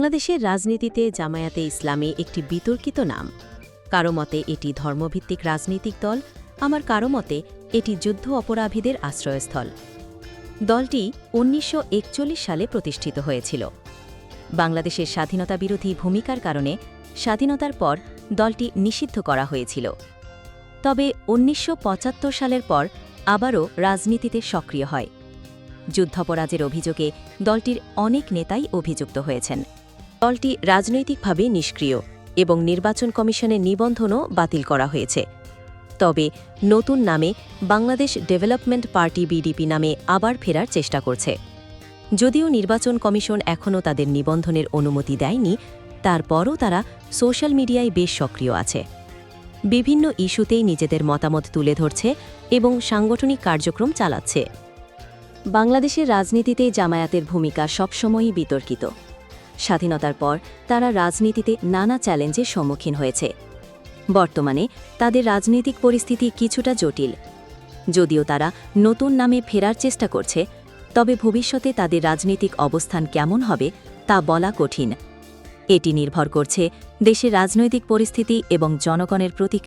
বাংলাদেশের রাজনীতিতে জামায়াতে ইসলামী একটি বিতর্কিত নাম। কারও মতে এটি ধর্মভিত্তিক রাজনৈতিক দল, আমার কারও মতে এটি যুদ্ধ অপরাধীদের আশ্রয়স্থল। দলটি উনিশশো একচল্লিশ সালে প্রতিষ্ঠিত হয়েছিল। বাংলাদেশের স্বাধীনতা বিরোধী ভূমিকার কারণে স্বাধীনতার পর দলটি নিষিদ্ধ করা হয়েছিল। তবে উনিশশো পঁচাত্তর সালের পর আবারও রাজনীতিতে সক্রিয় হয়। যুদ্ধাপরাধের অভিযোগে দলটির অনেক নেতাই অভিযুক্ত হয়েছেন। দলটি রাজনৈতিকভাবে নিষ্ক্রিয় এবং নির্বাচন কমিশনের নিবন্ধনও বাতিল করা হয়েছে। তবে নতুন নামে বাংলাদেশ ডেভেলপমেন্ট পার্টি বিডিপি নামে আবার ফেরার চেষ্টা করছে। যদিও নির্বাচন কমিশন এখনও তাদের নিবন্ধনের অনুমতি দেয়নি, তারপরও তারা সোশ্যাল মিডিয়ায় বেশ সক্রিয় আছে। বিভিন্ন ইস্যুতেই নিজেদের মতামত তুলে ধরছে এবং সাংগঠনিক কার্যক্রম চালাচ্ছে। বাংলাদেশের রাজনীতিতে জামায়াতের ভূমিকা সবসময়ই বিতর্কিত। স্বাধীনতার পর তারা রাজনীতিতে নানা চ্যালেঞ্জের সম্মুখীন হয়েছে। বর্তমানে তাদের রাজনৈতিক পরিস্থিতি কিছুটা জটিল। যদিও তারা নতুন নামে ফেরার চেষ্টা করছে, তবে ভবিষ্যতে তাদের রাজনৈতিক অবস্থান কেমন হবে তা বলা কঠিন। এটি নির্ভর করছে দেশের রাজনৈতিক পরিস্থিতি এবং জনগণের প্রতি